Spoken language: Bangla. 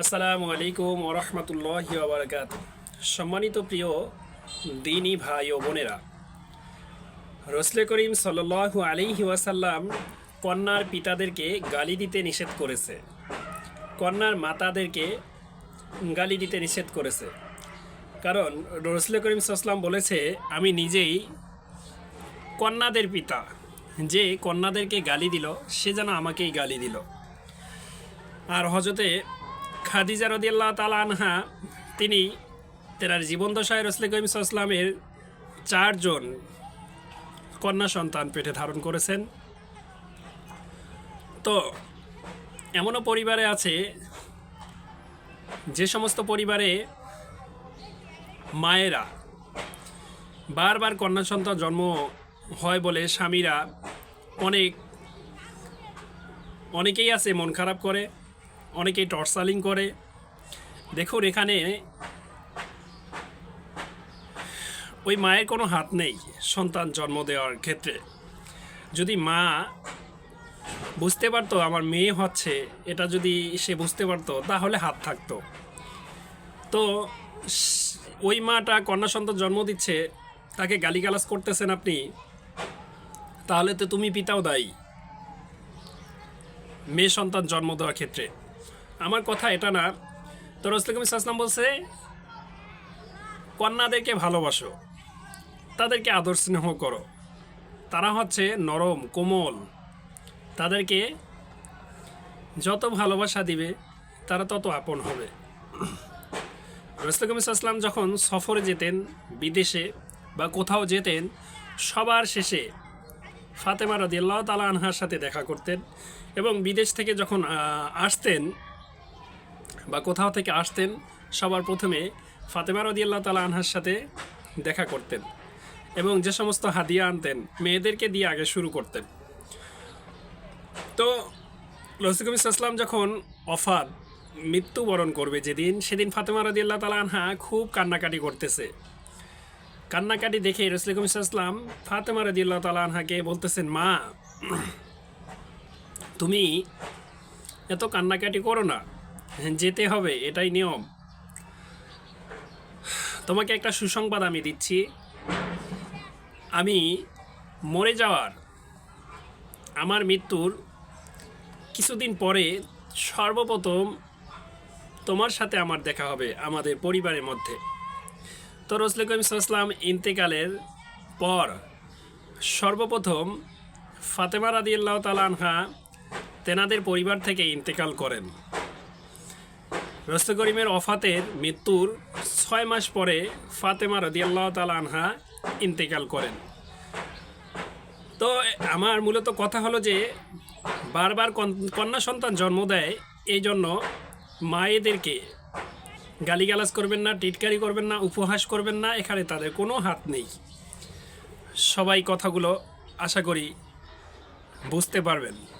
আসসালামু আলাইকুম ওরহমতুল্লাহ বারকাত সম্মানিত প্রিয় দিনী ভাই ও বোনেরা রসলে করিম সাল্লাহ আলিহি ওয়াসাল্লাম কন্যার পিতাদেরকে গালি দিতে নিষেধ করেছে। কন্যার মাতাদেরকে গালি দিতে নিষেধ করেছে। কারণ রসলে করিম সাল্লাম বলেছে, আমি নিজেই কন্যাদের পিতা। যে কন্যাদেরকে গালি দিল, সে যেন আমাকেই গালি দিল। আর হজরতে খাদিজা রদিয়াল্লাহ তালা আনহা, তিনি তেনার জীবন দশায় রসলে করিম সাল্লামের চারজন কন্যা সন্তান পেটে ধারণ করেছেন। তো, এমনও পরিবারে আছে, যে সমস্ত পরিবারে মায়েরা বারবার কন্যা সন্তান জন্ম হয় বলে স্বামীরা অনেক, অনেকেই আছে মন খারাপ করে। অনেকেই টর্চালিং করে। দেখুন এখানে ওই মায়ের কোনো হাত নেই, সন্তান জন্ম দেওয়ার ক্ষেত্রে। যদি মা বুঝতে পারতো আমার মেয়ে হচ্ছে, এটা যদি সে বুঝতে পারতো, তাহলে হাত থাকতো। তো ওই মাটা কন্যা সন্তান জন্ম দিচ্ছে, তাকে গালিগালাজ করতেছেন আপনি, তাহলে তো তুমি পিতাও দায়ী। মেয়ে সন্তান জন্ম দেওয়ার ক্ষেত্রে। আমার কথা এটা না। তো রসলিকম ইসলাম বলছে, কন্যাদেরকে ভালোবাসো, তাদেরকে আদর স্নেহ করো। তারা হচ্ছে নরম, কোমল। তাদেরকে যত ভালোবাসা দিবে, তারা তত আপন হবে। রসলিকম ইসলাম যখন সফরে যেতেন, বিদেশে বা কোথাও যেতেন, সবার শেষে ফাতেমা রদিয়াল্লাহ তালা আনহার সাথে দেখা করতেন এবং বিদেশ থেকে যখন আসতেন বা কোথাও থেকে আসতেন, সবার প্রথমে ফাতেমা রদিয়াল্লাহ তালা আনহার সাথে দেখা করতেন এবং যে সমস্ত হাদিয়া আনতেন, মেয়েদেরকে দিয়ে আগে শুরু করতেন। তো রসিকুম ইসলাম যখন অফাত, মৃত্যুবরণ করবে যেদিন, সেদিন ফাতেমা রদিয়াল্লাহ তালা আনহা খুব কান্নাকাটি করতেছে। কান্নাকাটি দেখে রসুলকুম ইসলাম ফাতেমা রদিল্লাহ তালা আনহাকে বলতেছেন, মা, তুমি এত কান্নাকাটি করো না। যেতে হবে, এটাই নিয়ম। তোমাকে একটা সুসংবাদ আমি দিচ্ছি। আমি মরে যাওয়ার আমার মৃত্যুর কিছুদিন পরে সর্বপ্রথম তোমার সাথে আমার দেখা হবে, আমাদের পরিবারের মধ্যে। তো রসুল করিম সাল্লাম ইন্তেকালের পর সর্বপ্রথম ফাতেমা রাদি আল্লাহ আনহা তেনাদের পরিবার থেকে ইন্তেকাল করেন। রসুল করিমের অফাতের মৃত্যুর ছয় মাস পরে ফাতেমা রদি আল্লাহ আনহা ইন্তেকাল করেন। তো আমার মূলত কথা হলো যে, বারবার কন- কন্যা সন্তান জন্ম দেয় এই জন্য মায়েদেরকে গালিগালাজ করবেন না, টিটকারি করবেন না, উপহাস করবেন না, এখানে তাদের কোনো হাত নেই। সবাই কথাগুলো আশা করি বুঝতে পারবেন।